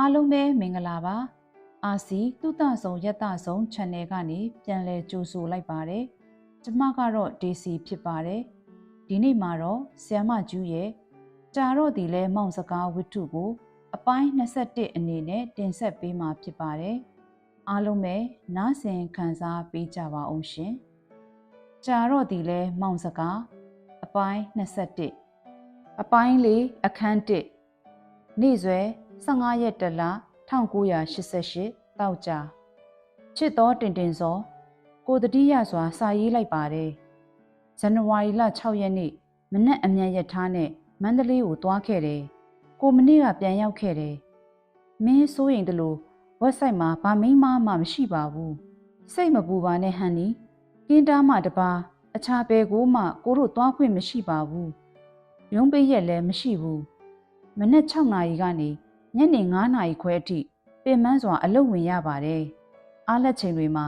အားလုံးပဲမင်္ဂလာပါအာစီတုတဆုံယတဆုံ channel ကနေပြန်လည်ကြိုဆိုလိုက်ပါတယ်ကျမကတော့ DC ဖြစ်ပါတယ်ဒီနေ့မှာတော့ဆီယမကျူးရဲ့ကြာတော့ဒီလဲမောင်စကားဝတ္ထုကို အပိုင်း21အနေနဲ့တင်ဆက်ပေးမှာဖြစ်ပါတယ်အားလုံးပဲနားဆင်ခံစားပေးကြပါအောင်ရှင်ကြာတော့ဒီလဲမောင်စကားအပိုင်း21အပိုင်းလေးအခန်း1နေ့စွဲ 15ရက်တလ1988တောက်ကြချစ်တော်တင်တင်စောကိုတတိယစွာစာရေးလိုက်ပါတယ်ဇန်နဝါရီလ6ရက်နေ့မနက်အမြန်ရထားနဲ့မန္တလေးကိုသွားခဲ့တယ်ကိုမနေ့ကပြန်ရောက်ခဲ့တယ်မင်းစိုးရင်တလို့ website မှာဗာမိန်းမမှမရှိပါဘူးစိတ်မပူပါနဲ့ဟန်နီကင်းတားမှတပါအခြားဘယ်ကိုမှကိုတို့သွားခွင့်မရှိပါဘူးရုံးပိတ်ရက်လည်းမရှိဘူးမနက်6နာရီကနေ ညနေ9နာရီခွဲအထိပင်မစွာအလုပ်ဝင်ရပါတယ်။အားလက်ချိန်တွေမှာ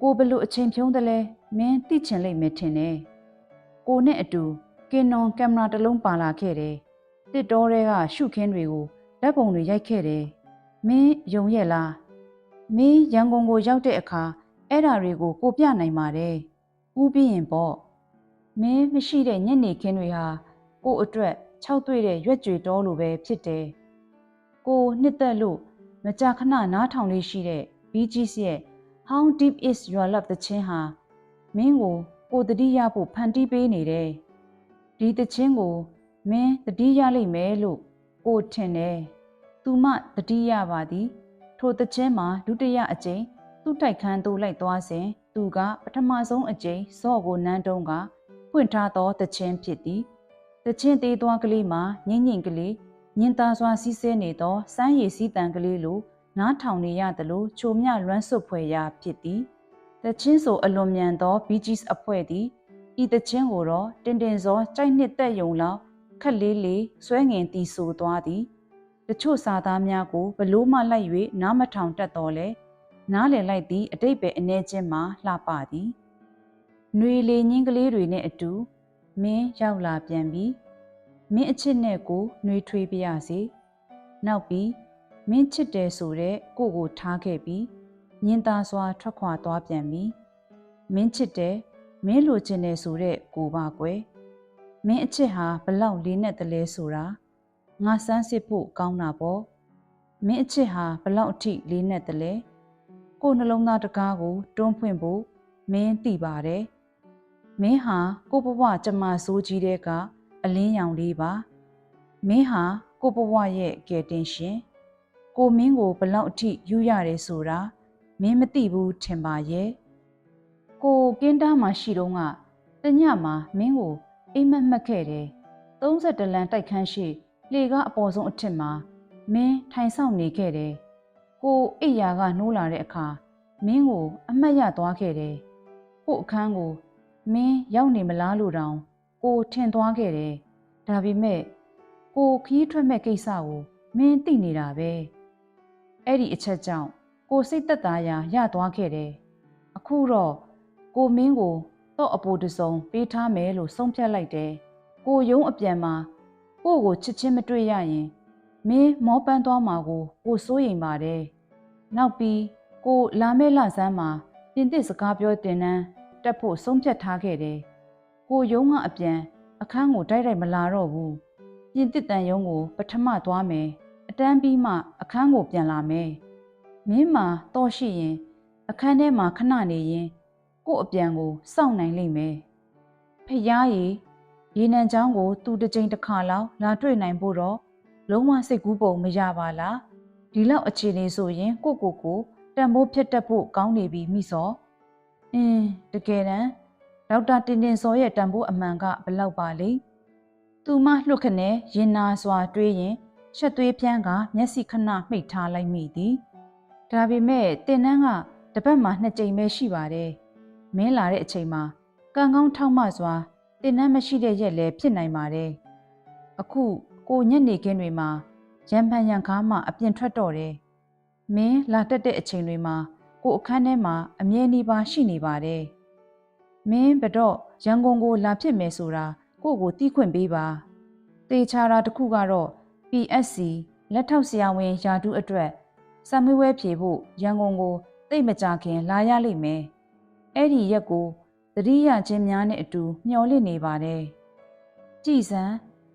ကိုဘလို့အချိန်ဖြုံးတယ်လဲမင်းသိချင်လိမ့်မယ်ထင်တယ်။ကိုနဲ့အတူကင်နွန်ကင်မရာတစ်လုံးပါလာခဲ့တယ်။တစ်တော်တွေကရှုခင်းတွေကိုလက်ပုံတွေရိုက်ခဲ့တယ်။မင်းယုံရဲ့လား။မင်းရန်ကုန်ကိုရောက်တဲ့အခါအဲ့ဓာတွေကိုကိုပြနိုင်ပါတယ်။ဥပြီးရင်ပေါ့။မင်းမရှိတဲ့ညနေခင်းတွေဟာကိုအတွက်ခြောက်သွေ့တဲ့ရွက်ကြွေတောလိုပဲဖြစ်တယ်။ ကိုနှစ်သက်လို့မကြာခဏနားထောင်လေးရှိတဲ့ BGS ရဲ့ How Deep Is Your Love တခြင်းဟာမင်းကိုကိုတတိယဖို့ဖန်တီးပေးနေတယ်။ဒီတခြင်းကိုမင်းတတိယလိမ့်မယ်လို့ကိုထင်တယ်။သူမတတိယပါသည်ထိုတခြင်းမှာဒုတိယအကြိမ်သူ့တိုက်ခန်းသို့လိုက်သွားစဉ်သူကပထမဆုံးအကြိမ်စော့ကိုနန်းတုံးကဖွင့်ထားသောတခြင်းဖြစ်သည်။တခြင်းသေးသွားကလေးမှာငိမ့်ငိမ့်ကလေး ညင်သာစွာစီးဆဲနေသောစမ်းရည်စည်းတံကလေးလိုနားထောင်နေရသလိုချိုမြလွမ်းဆွဖွယ်ရာဖြစ်သည်တချင်းဆိုအလွန်မြန်သော BGS အဖွဲ့သည်ဤတချင်းကိုတော့တင်တင်စောကြိုက်နှစ်သက်ယုံလောက်ခက်လေးလေးဆွဲငင်တီဆိုသွားသည်တချို့စာသားများကိုဘလို့မှလိုက်၍နားမထောင်တတ်တော်လဲနားလည်လိုက်သည့်အတိတ်ပဲအနေချင်းမှလှပသည်ຫນွေလေညင်းကလေးတွေနဲ့အတူမင်းရောက်လာပြန်ပြီ မင်းအချစ်နဲ့ကိုနှွေးထွေးပြရစီနောက်ပြီးမင်းချစ်တယ်ဆိုတဲ့ကိုကိုထားခဲ့ပြီးညင်သာစွာထွက်ခွာသွားပြန်ပြီမင်းချစ်တယ်မင်းလိုချင်တယ်ဆိုတဲ့ကိုပါကွယ်မင်းအချစ်ဟာဘလောက်လေးနဲ့တလဲဆိုတာငါစမ်းစစ်ဖို့ကောင်းတာပေါ့မင်းအချစ်ဟာဘလောက်အထိလေးနဲ့တလဲကိုနှလုံးသားတကားကိုတွန်းဖွင့်ဖို့မင်းသိပါတယ်မင်းဟာကိုဘဝကျမစိုးကြီးတဲ့က အလင်းရောင်လေးပါမင်းဟာကိုဘဝရဲ့ကယ်တင်ရှင်ကိုမင်းကိုဘလောက်အထိယူရတယ်ဆိုတာမင်းမသိဘူးထင်ပါရဲ့ကိုကင်းတားမှာရှိတော့ကတညမှာမင်းကိုအိမ်မက်မှတ်ခဲ့တယ်32လမ်းတိုက်ခန်းရှိလေကားအပေါ်ဆုံးအထစ်မှာမင်းထိုင်ဆောင်နေခဲ့တယ်ကိုအိယာကနှိုးလာတဲ့အခါမင်းကို အမှတ်ရသွားခဲ့တယ်ကိုအခန်းကိုမင်းရောက်နေမလားလို့တောင် ကိုထင်သွားခဲ့တယ်။ဒါပေမဲ့ကိုခီးထွက်မဲ့ကိစ္စကိုမင်းသိနေတာပဲ။အဲ့ဒီအချက်ကြောင့်ကိုစိတ်သက်သာရာရသွားခဲ့တယ်။အခုတော့ကိုမင်းကိုတော့အပိုတစုံပေးထားမယ်လို့ဆုံးဖြတ်လိုက်တယ်။ကိုယုံအပြန်မှာကိုကိုချစ်ချင်းမတွေ့ရရင်မင်းမောပန်းသွားမှာကိုကိုစိုးရိမ်ပါတယ်။နောက်ပြီးကိုလာမဲ့လဆန်းမှာပြင်သစ်စကားပြောတင်နှန်းတက်ဖို့ဆုံးဖြတ်ထားခဲ့တယ်။ ကိုယုံကအပြန်အခန်းကိုတိုက်တိုက်မလာတော့ဘူးပြင်တစ်တန်ယုံကို ပထမသွားမယ်အတန်းပြီးမှအခန်းကိုပြန်လာမယ်မင်းမာတော့ရှိရင်အခန်းထဲမှာခဏနေရင်ကို့အပြန်ကိုစောင့်နိုင်လိမ့်မယ်ဖျားရည်ရေနံချောင်းကို သူတစ်ကြိမ်တစ်ခါလောက်လာတွေ့နိုင်ဖို့တော့လုံးဝစိတ်ကူးပုံမရပါလားဒီလောက်အခြေအနေဆိုရင်ကိုကိုကိုတန်ဖိုးဖြတ်တက်ဖို့ကောင်းနေပြီမိစောအင်းတကယ်တမ်း ဒေါက်တာတင်တင်စောရဲ့တန်ဖိုးအမှန်ကဘလောက်ပါလိသူမလှုပ်ခနဲ့ရင်နာစွာတွေးရင်ရှက်သွေးပြန်းကမျက်စိခဏမှိတ်ထားလိုက်မိသည်ဒါပေမဲ့တင်နန်းကတပတ်မှနှစ်ကြိမ်ပဲရှိပါတယ်မင်းလာတဲ့အချိန်မှာကံကောင်းထောက်မစွာတင်နန်းမရှိတဲ့ရက်လည်းဖြစ်နိုင်ပါတယ်အခုကိုညက်နေခင်းတွေမှာရံဖန်ရံကားမှအပြင်ထွက်တော့တယ်မင်းလာတက်တဲ့အချိန်တွေမှာကိုအခန်းထဲမှာအမြဲတမ်းရှိနေပါတယ် မင်းဘတော့ရန်ကုန်ကိုလာဖြစ်မယ်ဆိုတာကိုကိုတီးခွင့်ပေးပါတေချာတာတခုကတော့ PSC လက်ထောက်ဆရာဝန်ယာတုအတွက်စာမေးပွဲဖြေဖို့ရန်ကုန်ကိုတိတ်မကြခင်လာရလိမ့်မယ်။အဲ့ဒီရက်ကိုသတိရခြင်းများနဲ့အတူမျှော်လင့်နေပါတယ်။ကြည်စံ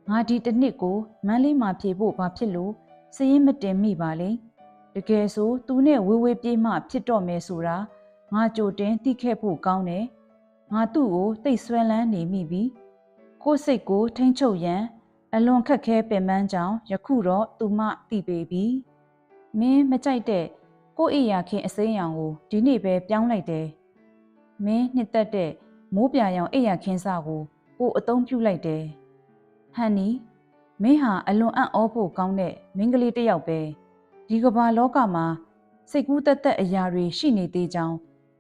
ငါဒီတစ်နှစ်ကိုမန်းလေးမှာဖြေဖို့ဘာဖြစ်လို့စရင်မတင်မိပါလေ။တကယ်ဆိုသူနဲ့ဝေးဝေးပြေးမှဖြစ်တော့မယ်ဆိုတာငါကြိုတင်သိခဲ့ဖို့ကောင်းတယ်။ ငါသူ့ကိုတိတ်ဆွဲလန်းနေမိပြီ။ကိုယ်စိတ်ကိုထိမ့်ချုပ်ရန်အလွန်ခက်ခဲပင်ပန်းကြောင်ယခုတော့သူမသိပေပြီ။မင်းမကြိုက်တဲ့ကိုယ့်အိယာခင်အစိမ်းရောင်ကိုဒီနေ့ပဲပြောင်းလိုက်တယ်။မင်းနှစ်သက်တဲ့မိုးပြရောင်အိယာခင်းစားကိုကိုအသုံးပြုလိုက်တယ်။ဟန်နီမင်းဟာအလွန်အံ့ဩဖို့ကောင်းတဲ့မိန်းကလေးတစ်ယောက်ပဲဒီကမ္ဘာလောကမှာစိတ်ကူးတက်တက်အရာတွေရှိနေသေးကြောင်း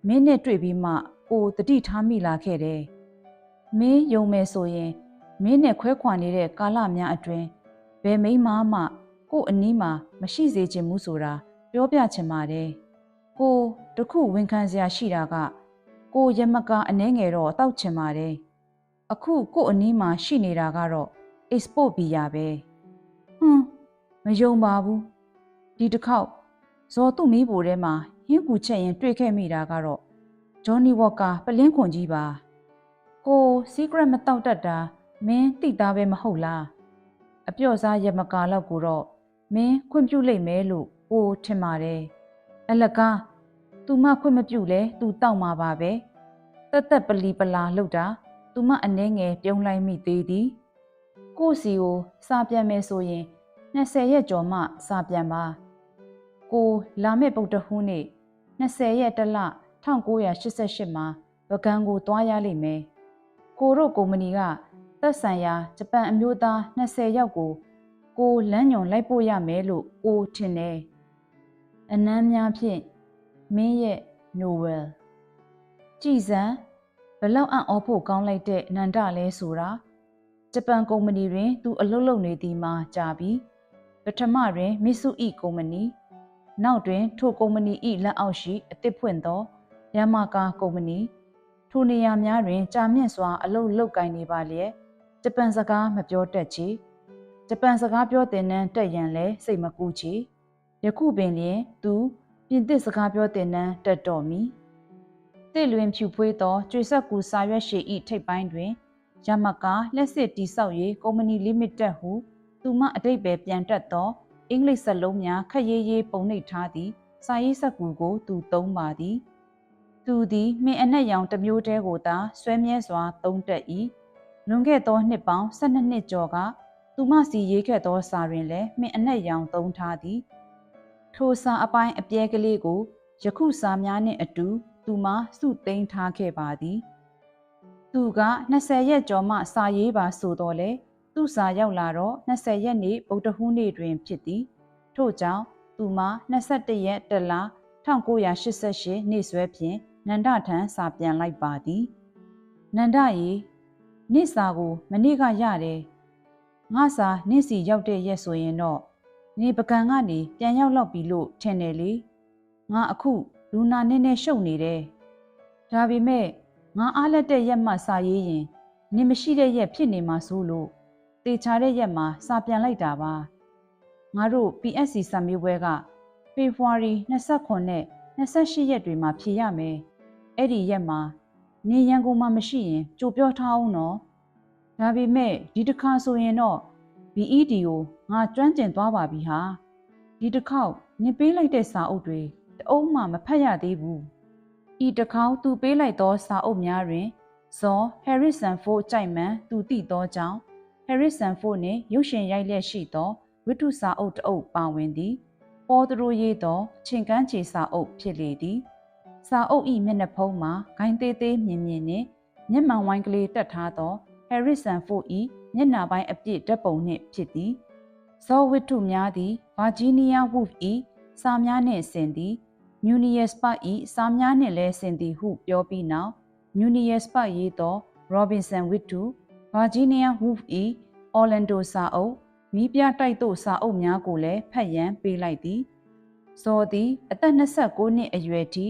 မင်းနဲ့တွေ့ပြီးမှ ကိုတတိထားမိလာခဲ့တယ်။မင်းယုံမယ်ဆိုရင်မင်းနဲ့ခွဲခွာနေတဲ့ကာလများအတွင်းဘယ်မိန်းမမှကို့အနီးမှာမရှိစေချင်ဘူးဆိုတာပြောပြချင်ပါတယ်။ကိုတခုဝန်ခံစရာရှိတာက ကိုရမကအနှဲငယ်တော့တောက်ချင်ပါတယ်။အခုကို့အနီးမှာရှိနေတာကတော့ export ဘီယာပဲ။ဟွန်းမယုံပါဘူး။ဒီတစ်ခေါက်ဇော်သူ့မိဖို့ထဲမှာဟင်းကူချက်ရင်တွေ့ခဲ့မိတာကတော့ ဂျွန်နီဝေါ်ကာပလင်းခွန်ကြီးပါကို secret မတောက်တတ်တာမင်းသိသားပဲမဟုတ်လားအပြော့စားရမကာလောက်ကိုတော့မင်းခွင့်ပြုလိုက်မယ်လို့ကိုထင်ပါတယ်အလကားသူမခွင့်မပြုလဲသူတောက်မှာပါပဲတက်တက်ပလီပလာလှုပ်တာသူမအနေငယ်ပြုံးလိုက်မိသေးသည်ကိုစီကိုစာပြန်မယ်ဆိုရင်20ရက်ကျော်မှစာပြန်ပါကိုလာမယ့်ပုတ်တဟူးနေ့20ရက်တလ 1988မှာဗကန်ကိုတွားရလိမ့်မယ်။ကိုတို့ကုမ္ပဏီကသက်ဆိုင်ရာဂျပန်အမျိုးသား20ယောက်ကိုကိုလမ်းညွန်လိုက်ပို့ရမယ်လို့ကိုထင်တယ်။အနမ်းများဖြင့်မင်းရဲ့နိုဝယ်ကြည်စံဘလောက်အံ့ဩဖို့ကောင်းလိုက်တဲ့အနန္တလဲဆိုတာဂျပန်ကုမ္ပဏီတွင်သူအလုပ်လုပ်နေသည်မှာကြာပြီပထမတွင်မစ်ဆူအီကုမ္ပဏီနောက်တွင်ထိုကုမ္ပဏီ၏လက်အောက်ရှိအသစ်ဖွင့်သော ယမကာကုမ္ပဏီထိုနေရာများတွင် ကြာမြင့်စွာ အလုပ်လုပ်ကိုင်နေပါလျက်ဂျပန်စကားမပြောတတ်ချေဂျပန်စကားပြောတဲ့နန်းတက်ရန်လဲစိတ်မကူချေယခုပင်လျင်သူပြင်သစ်စကားပြောတဲ့နန်းတက်တော်မီတစ်လွင်ဖြူဖွေးသောကျွေဆက်ကူစာရွက်ရှည်ဤထိပ်ပိုင်းတွင်ယမကာလက်စစ်တိဆောက်ရေးကုမ္ပဏီလိမိတက်ဟုသူမအတိတ်ပဲပြန်တက်သောအင်္ဂလိပ်စလုံးများခက်ရေးရေးပုံနှိပ်ထားသည့်စာရေးစက်ကူကိုသူသုံးပါသည် သူသည်မင်းအနက်ရောင်တစ်မျိုးတည်းကိုသာဆွဲမြဲစွာသုံးတက်၏လွန်ခဲ့သောနှစ်ပေါင်း12နှစ်ကျော်ကသူမစီရေးခဲ့သောစာတွင်လည်းမင်းအနက်ရောင်သုံးထားသည်ထိုစာအပိုင်းအပြဲကလေးကိုယခုစာများနှင့်အတူ သူမစုသိမ်းထားခဲ့ပါသည်သူက20ရက်ကျော်မှစာရေးပါဆိုတော့လေသူစာရောက်လာတော့20ရက်နေ့ဗုဒ္ဓဟူးနေ့တွင်ဖြစ်သည်ထို့ကြောင့်သူမ21ရက်တလ1988နေ့စွဲဖြင့် နန္ဒထံစာပြန်လိုက်ပါသည်နန္ဒရေနေ့စာကိုမနေ့ကရတယ်ငါစာနေ့စီရောက်တဲ့ရက်ဆိုရင်တော့နေပကံကနေပြန်ရောက်လောက်ပြီလို့ထင်တယ်လေငါအခုလူနာနဲ့နဲ့ရှုပ်နေတယ်ဒါပေမဲ့ငါအားလက်တဲ့ရက်မှစာရေးရင်နေမရှိတဲ့ရက်ဖြစ်နေမှာဆိုလို့တေချာတဲ့ရက်မှာစာပြန်လိုက်တာပါငါတို့ PSC စာမေးပွဲကဖေဖော်ဝါရီ29နဲ့28ရက်တွေမှာဖြေရမယ် အဲ့ဒီရက်မှာနေရန်ကုန်မှာမရှိရင်ကြိုပြောထားအောင်နော်ဒါပေမဲ့ဒီတစ်ခါဆိုရင်တော့ BED ကိုငါကျွမ်းကျင်သွားပါပြီဟာဒီတစ်ခေါက်နင်ပေးလိုက်တဲ့စာအုပ်တွေတအုံးမှမဖတ်ရသေးဘူးဤတစ်ခေါက်သူပေးလိုက်သောစာအုပ်များတွင်ဇော် Harrison Ford ကြိုက်မှန်သူတည်သောကြောင့် Harrison Ford နှင့်ရုပ်ရှင်ရိုက်လျက်ရှိသောဝိတုစာအုပ်တအုပ်ပါဝင်သည်ပေါ်သူတို့ရေးသော ချင်းကန်းချေစာအုပ်ဖြစ်လေသည် စာအုပ်ဤမျက်နှာဖုံးမှာဂိုင်းသေးသေးမြင်မြင်နှင့်မျက်မှန်ဝိုင်းကလေးတက်ထားသော Harrison Ford ၏မျက်နှာပိုင်းအပြည့်ဓာတ်ပုံနှင့်ဖြစ်သည်ဇောဝိတုများသည် Virginia Woolf ၏စာများနှင့်ဆင်သည် Munius Park ၏စာများနှင့်လည်းဆင်သည်ဟုပြောပြီးနောက် Munius Park ရေးသော Robinson Wittu Virginia Woolf ၏ Orlando စာအုပ်မိပြတိုက်သို့စာအုပ်များကိုလည်းဖတ်ရန်ပေးလိုက်သည်ဇော်သည်အသက်29နှစ်အရွယ်ထိ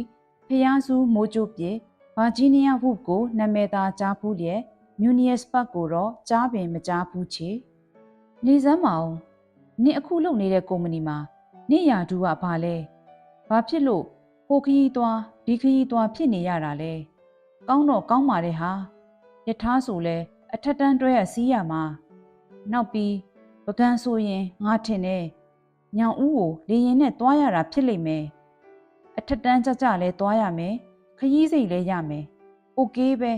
ဖျားစုမိုးကြိုးပြေဗာဂျီးနီးယားဝုကိုနာမည်သာကြားဖူးလျက်မြူနီယက်စပတ်ကိုတော့ကြားပင်မကြားဘူးချေနေစမ်းမအောင်နင်အခုလုပ်နေတဲ့ကုမ္ပဏီမှာနင့်ယာဒူးကဘာလဲဘာဖြစ်လို့ဟိုခရီးသွားဒီခရီးသွားဖြစ်နေရတာလဲကောင်းတော့ကောင်းပါတယ်ဟာယထာဆိုလဲအထက်တန်းတွဲရစီးရမှာနောက်ပြီးပကံဆိုရင်ငါထင်တယ်ညောင်ဦးကိုလေရင်နဲ့သွားရတာဖြစ်လိမ့်မယ် အထက်တန်းကြကြလဲသွားရမယ်ခရီးစိတ်လဲရမယ်โอเคပဲ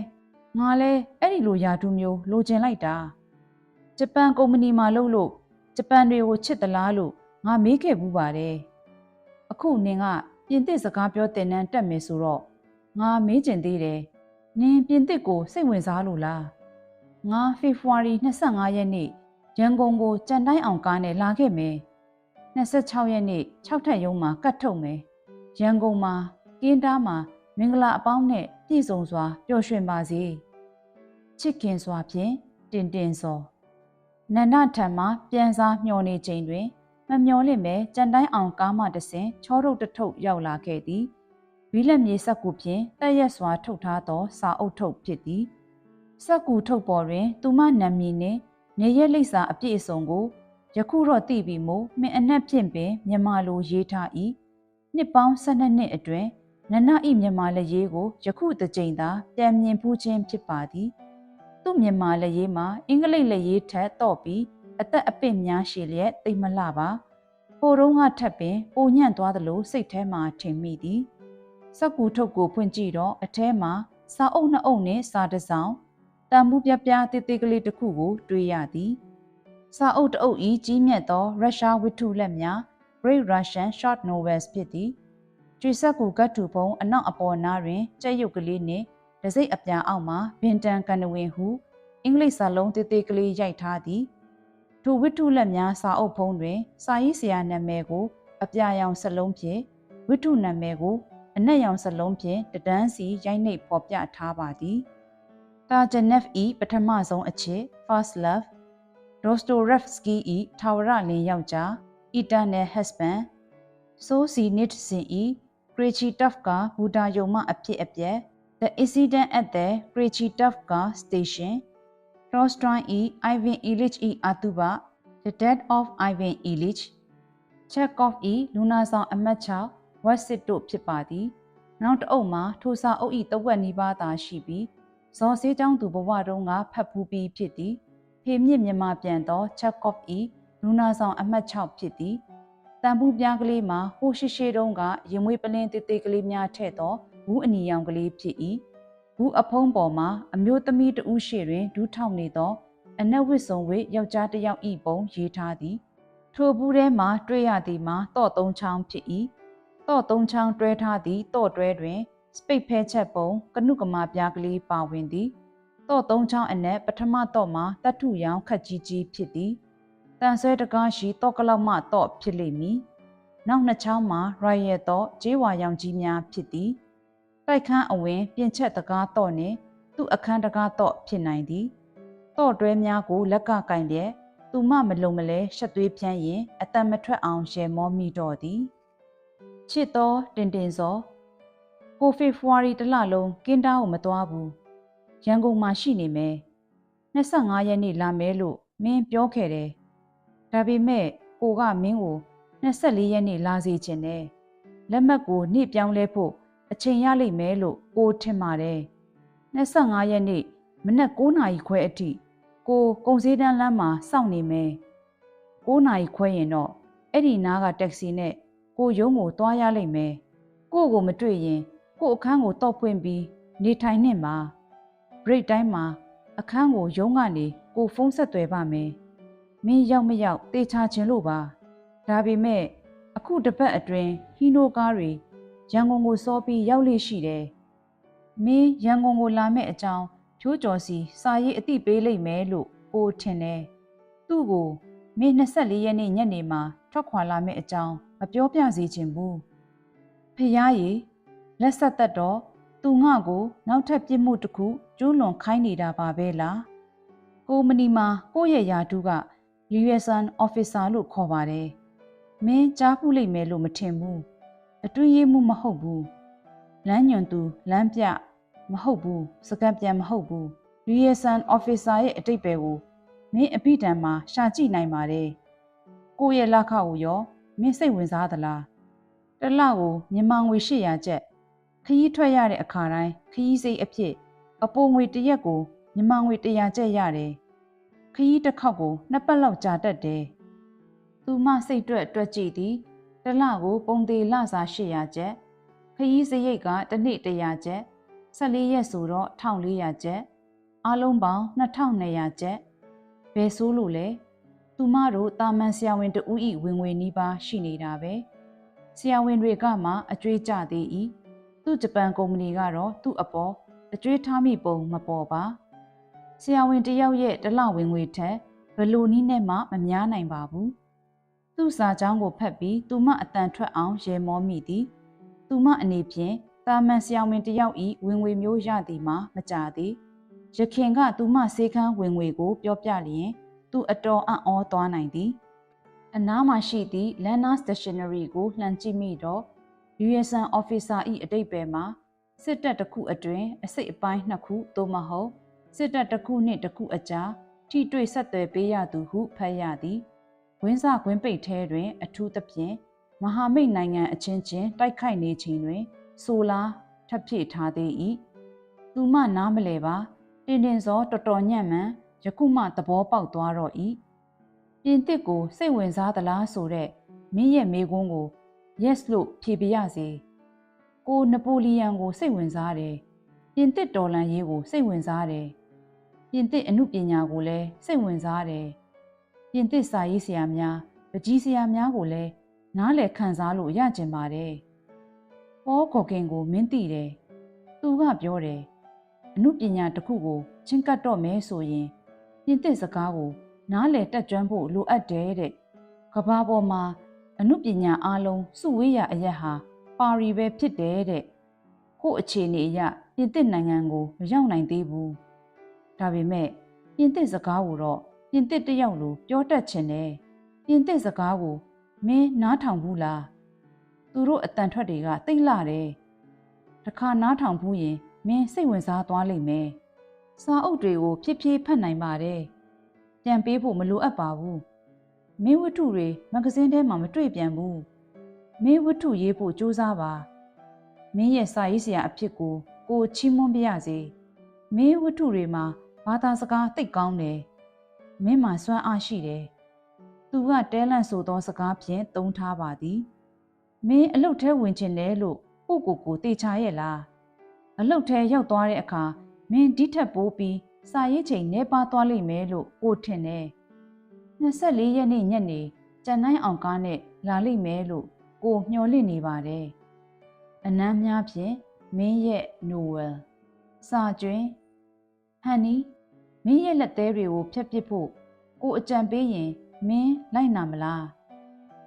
ငါလဲအဲ့ဒီလိုယာဒူးမျိုးလိုချင်လိုက်တာဂျပန်ကုမ္ပဏီမှာလုပ်လို့ဂျပန်တွေကိုချစ်သလားလို့ငါမေးခဲ့ဘူးပါတယ်အခုနင်ကပြင်သစ်စကားပြောတင်နန်းတက်မယ်ဆိုတော့ငါမေးကျင်သေးတယ်နင်ပြင်သစ်ကိုစိတ်ဝင်စားလို့လားငါဖေဖော်ဝါရီ25ရက်နေ့ရန်ကုန်ကိုကြံတိုင်းအောင်ကားနဲ့လာခဲ့မယ်26ရက်နေ့6ထက်ရုံးမှာကတ်ထုတ်မယ် ရန်ကုန်မှာကင်းတားမှာမင်္ဂလာအပေါင်းနဲ့ပြည့်စုံစွာပျော်ရွှင်ပါစေချစ်ခင်စွာဖြင့်တင်တင်စောနန္ဒထံမှပြန်စားမျှော်နေချိန်တွင်မမျောလင့်ပဲကြံတိုင်းအောင်ကားမှတဆင်ချောထုတ်တထုပ်ရောက်လာခဲ့သည်ဝီလက်မြေဆက်ကူဖြင့်တက်ရက်စွာထုတ်ထားသောစာအုပ်ထုတ်ဖြစ်သည်စက်ကူထုတ်ပေါ်တွင် သူမနာမည်နှင့်နေရက်လိပ်စာအပြည့်အစုံကိုယခုတော့သိပြီမို့မင်းအနက်ဖြင့်ပင်မြန်မာလိုရေးထား၏ နှစ်ပေါင်း12နှစ်အတွင်းနနဤမြန်မာလက်ရေးကိုယခုတစ်ကြိမ်သာပြန်မြင်ဖူးခြင်းဖြစ်ပါသည်သူ့မြန်မာလက်ရေးမှာအင်္ဂလိပ်လက်ရေးထက်တော့ပြီးအသက်အပင့်များရှည်လျက်တိတ်မလှပါပိုတုံးကထပ်ပင်ပိုညံ့သွားသလိုစိတ်ထဲမှာထင်မိသည်စက်ကူထုတ်ကိုဖွင့်ကြည့်တော့အထဲမှာစာအုပ်နှစ်အုပ်နဲ့စာတစ်စောင်တန်မှုပြပြတေးသေးကလေးတစ်ခုကို တွေ့ရသည်စာအုပ်တအုပ်ဤကြီးမြတ်သောရုရှားဝတ္ထုလက်များ Great Russian Short Novels ဖြစ်သည်ကျွေဆက်ကူကတ်တူပုံအနောက်အပေါ်နားတွင်ကြက်ရုပ်ကလေးနှင့်တစိ့အပြာအောက်မှာဘင်တန်ကန်နဝင်ဟုအင်္ဂလိပ်စာလုံးတေးသေးကလေးရိုက်ထားသည်ထိုဝတ္ထုလက်များစာအုပ်ဖုံးတွင် စာရေးဆရာနာမည်ကို အပြာရောင်စလုံးဖြင့်ဝတ္ထုနာမည်ကို အနက်ရောင်စလုံးဖြင့်တဒန်းစီရိုက်နှိပ်ဖော်ပြထားပါသည်တာဂျနက်ဖ်ဤပထမဆုံးအချစ် First Love Dostoevsky ဤထာဝရလင်ယောက်ျား Eternal Husband ဆိုစီနစ်စင်ဤ Krechitavka ဘူတာယုံမအဖြစ်အပျက် The Incident at the Krechitavka Station Tolstoy E. Ivan Ilyich E. Atuba The Death of Ivan Ilyich Chekhov E. လူနာဆောင်အမတ်6 West Sit တို့ဖြစ်ပါသည်နောက်တအုပ်မှာထိုစာအုပ်၏တဝက်နီးပါးသာရှိပြီးဇော်စေးကျောင်းသူဘဝတုန်းကဖတ်ဖူးပြီးဖြစ်သည်ဖေမြင့်မြန်မာပြန်သော Chekhov E. လူနာဆောင်အမတ်6ဖြစ်သည်တန်ပူပြားကလေးမှာဟိုရှိရှိတုံးကရင်မွေးပလင်းတေးသေးကလေးများထဲ့သောဘူးအနီရောင်ကလေးဖြစ်၏ဘူးအဖုံးပေါ်မှာအမျိုးသမီးတဦးရှိတွင်ဒူးထောက်နေသော အနက်ဝစ်စုံဝစ်ယောက်ျားတစ်ယောက်ဤပုံရေးထားသည် ထိုဘူးထဲမှာတွေ့ရသည်မှာတော့သုံးချောင်းဖြစ်၏တော့သုံးချောင်းတွဲထားသည့်တော့တွဲတွင် စပိတ်ဖဲချက်ပုံကနုကမာပြားကလေးပါဝင်သည်တော့သုံးချောင်းအနက်ပထမတော့မှာတတ်ထုရောင်ခက်ကြီးကြီးဖြစ်သည် တန်ဆွဲတကားရှိတော့ကလောက်မှတော့ဖြစ်လိမ့်မည်နောက်နှစ်ချောင်းမှာရိုင်ရတော့ဂျေးဝါရောင်ကြီးများဖြစ်သည်တိုက်ခန်းအဝင်ပြင်ချက်တကားတော့နှင့်သူ့အခန်းတကားတော့ဖြစ်နိုင်သည်တော့တွဲများကိုလက်ကကင်လျက်သူမမလုံမလဲရှက်သွေးဖြန်းရင်အတန်မထွက်အောင်ရှယ်မောမိတော့သည်ချစ်တော်တင်တင်စောကိုဖေဖော်ဝါရီတလလုံးကင်းတားကိုမသွားဘူးရန်ကုန်မှာရှိနေမယ်25ရက်နေ့လာမယ်လို့မင်းပြောခဲ့တယ် ဒါပေမဲ့ကိုကမင်းကို24ရက်နေ့လာစီခြင်းနဲ့လက်မှတ်ကိုနေ့ပြောင်းလဲဖို့အချိန်ရလိမ့်မယ်လို့ကိုထင်ပါတယ်25ရက်နေ့မနက်9နာရီခွဲအထိကိုကုံစည်းတန်းလမ်းမှာစောင့်နေမယ်9နာရီခွဲရင်တော့အဲ့ဒီနားကတက္ကစီနဲ့ကိုရုံးကိုသွားရလိမ့်မယ်ကိုကိုမတွေ့ရင်ကိုအခန်းကိုတော့ပွင့်ပြီးနေထိုင်နေမှာ break time မှာအခန်းကိုရုံးကနေကိုဖုန်းဆက်သွယ်ပါမယ် မင်းရောက်မရောက်တေချာခြင်းလို့ပါဒါပေမဲ့အခုတစ်ပတ်အတွင်းဟီနိုကားတွေရန်ကုန်ကိုစောပြီးရောက်လေရှိတယ်မင်းရန်ကုန်ကိုလာမဲ့အကြောင်းဖြိုးကျော်စီစာရေးအသိပေးလိမ့်မယ်လို့ကိုထင်တယ်သူ့ကိုမင်း24ရက်နေ့ညနေမှာထွက်ခွာလာမဲ့အကြောင်းမပြောပြစေချင်ဘူးဖះရေလက်ဆက်သက်တော့သူငါကိုနောက်ထပ်ပြစ်မှုတစ်ခုကျူးလွန်ခိုင်းနေတာပါပဲလားကိုမနီမှာကိုယ့်ရဲ့ယာတူးက liaison officer လို့ခေါ်ပါတယ်မင်းကြားဖူးလိမ့်မယ်လို့မထင်ဘူးအတွင်းရေးမှုမဟုတ်ဘူးလမ်းညွန်သူလမ်းပြမဟုတ်ဘူးစကပ်ပြန်မဟုတ်ဘူး liaison officer ရဲ့အတိတ်ပဲကိုမင်းအပိတံမှာရှာကြည့်နိုင်ပါတယ်ကိုယ့်ရဲ့လက်ခကိုရောမင်းစိတ်ဝင်စားသလားတစ်လကိုမြန်မာငွေ800ကျပ်ခရီးထွက်ရတဲ့အခါတိုင်းခရီးစိတ်အဖြစ်အပိုငွေတစ်ရက်ကိုမြန်မာငွေ100ကျပ်ရတယ် ခရီးတစ်ခေါက်ကိုနှစ်ပတ်လောက်ကြာတတ်တယ်သူမစိတ်တွက်တွက်ကြည့်သည်တစ်လကိုပုံသေးလစာ800ကျပ်ခရီးစရိတ်ကတစ်နေ့100ကျပ်14ရက်ဆိုတော့1400ကျပ်အားလုံးပေါင်း2200ကျပ်ဘယ်ဆိုးလို့လဲသူမတို့တာမန်ဆရာဝန်တဦးဤဝင်ငွေနီးပါးရှိနေတာပဲဆရာဝန်တွေကမှအကျွေးကြသေး၏သူ့ဂျပန်ကုမ္ပဏီကတော့သူ့အပေါ်အကျွေးထားမိပုံမပေါ်ပါ ဆရာဝန်တယောက်ရဲ့တလဝင်ငွေထက်ဘလို့နီးနဲ့မှမများနိုင်ပါဘူးသူ့စာကြောင်းကိုဖတ်ပြီးသူမအတန်ထွက်အောင်ရေမောမိသည်သူမအနေဖြင့်တာမန်ဆရာဝန်တယောက်ဤဝင်ငွေမျိုးရသည်မှာမကြသည်ရခင်ကသူမစေခန်းဝင်ငွေကို ပြောပြလျင် သူအတော်အံ့ဩသွားနိုင်သည်အနားမှာရှိသည့် Lana Stationery ကိုလှမ်းကြည့်မိတော့ USN Officer ၏အတိတ်ပဲမှာစစ်တပ်တစ်ခုအတွင်အစိတ်အပိုင်းနှစ်ခုသို့မဟုတ် စစ်တပ်တစ်ခုနှင့်တစ်ခုအကြားထိတွေ့ဆက်သွယ်ပေးရသူဟုဖတ်ရသည်ဝင်းစာခွင်းပိတ်ထဲတွင် အထူးသဖြင့်မဟာမိတ်နိုင်ငံအချင်းချင်းတိုက်ခိုက်နေချိန်တွင် ဆိုလာထပ်ဖြည့်ထားသေး၏သူမနားမလဲပါတင်တင်စောတော်တော်ညံ့မှန်ယခုမှသဘောပေါက်သွားတော့၏ပြင်သစ်ကိုစိတ်ဝင်စားသလားဆိုတဲ့မင်းရဲ့မေကွန်းကို yes လို့ဖြေပြရစေကိုနပိုလီယန်ကိုစိတ်ဝင်စားတယ်ပြင်သစ်တော်လန်ရေးကိုစိတ်ဝင်စားတယ် ပြင်သစ်အမှုပညာကိုလည်းစိတ်ဝင်စားတယ်ပြင်သစ်စာရေးဆရာများပကြီးဆရာများကိုလည်းနားလည်ခံစားလို့ရကျင်ပါတယ်ပေါ်ကော်ကင်ကိုမင်းသိတယ်သူကပြောတယ်အမှုပညာတစ်ခုကိုချင်းကတ်တော့မယ်ဆိုရင်ပြင်သစ်စကားကိုနားလည်တက်ကြွဖို့လိုအပ်တယ်တဲ့ကဘာပေါ်မှာအမှုပညာအလုံးစုဝေးရအရက်ဟာပါရီပဲဖြစ်တယ်တဲ့ကို့အခြေအနေအရပြင်သစ်နိုင်ငံကိုမရောက်နိုင်သေးဘူး ဒါပေမဲ့ပြင်သစ်စကားကိုတော့ပြင်သစ်တယောက်လိုပြောတတ်ချင်တယ်ပြင်သစ်စကားကိုမင်းနားထောင်ဘူးလားသူတို့အတန်ထွက်တွေကတိတ်လာတယ်တခါနားထောင်ဘူးရင်မင်းစိတ်ဝင်စားသွားလိမ့်မယ်စာအုပ်တွေကိုဖြည်းဖြည်းဖတ်နိုင်ပါတယ်ပြန်ပေးဖို့မလိုအပ်ပါဘူးမင်းဝတ္ထုတွေမဂဇင်းထဲမှာမတွေ့ပြန်ဘူးမင်းဝတ္ထုရေးဖို့ကြိုးစားပါမင်းရဲ့စာရေးဆရာအဖြစ်ကိုကိုချီးမွမ်းပြရစေမင်းဝတ္ထုတွေမှာ ဘာသာစကားသိကောင်းတယ်မင်းမှာစွမ်းအားရှိတယ်သူကတဲလန့်ဆိုသောစကားဖြင့်သုံးထားပါသည်မင်းအလုတ်ထဲဝင်ချင်တယ်လို့ကိုကိုကိုတေချာရဲ့လားအလုတ်ထဲရောက်သွားတဲ့အခါမင်းဒီထက်ပိုးပြီးစာရေးချိန်နေပါသွားလိမ့်မယ်လို့ကိုထင်တယ်24ရက်နေ့ညနေကျန်နိုင်အောင်ကားနဲ့လာလိမ့်မယ်လို့ကိုမျှော်လင့်နေပါတယ်အနမ်းများဖြင့်မင်းရဲ့နိုဝယ်စာကျွင်းဟန်နီ မင်းရဲ့လက်သေးတွေကိုဖျက်ပစ်ဖို့ကိုအကြံပေးရင်မင်းလိုက်နာမလား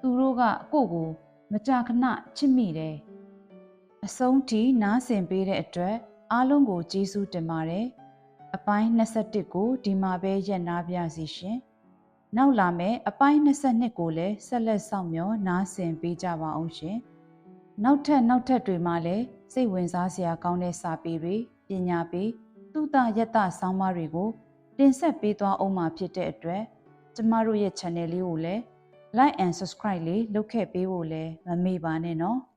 သူတို့ကကိုကိုမကြာခဏချစ်မိတယ်အဆုံးထိနားဆင်ပေးတဲ့အတွက်အားလုံးကိုကျေးဇူးတင်ပါတယ်အပိုင်း21ကိုဒီမှာပဲရက်နာပြစီရှင်နောက်လာမယ့်အပိုင်း22ကိုလည်းဆက်လက်ဆောင်မျှော်နားဆင်ပေးကြပါအောင်ရှင်နောက်ထပ်နောက်ထပ်တွေမှာလည်းစိတ်ဝင်စားစရာကောင်းတဲ့စာပေတွေပညာပေသုတယတဆောင်းပါးတွေကို တင်ဆက်ပေးသွားအောင်မှာဖြစ်တဲ့အတွက်ကျမတို့ရဲ့ channel လေးကိုလည်း like and subscribe လေးလုပ်ခဲ့ပေးဖို့လည်းမမေ့ပါနဲ့နော်။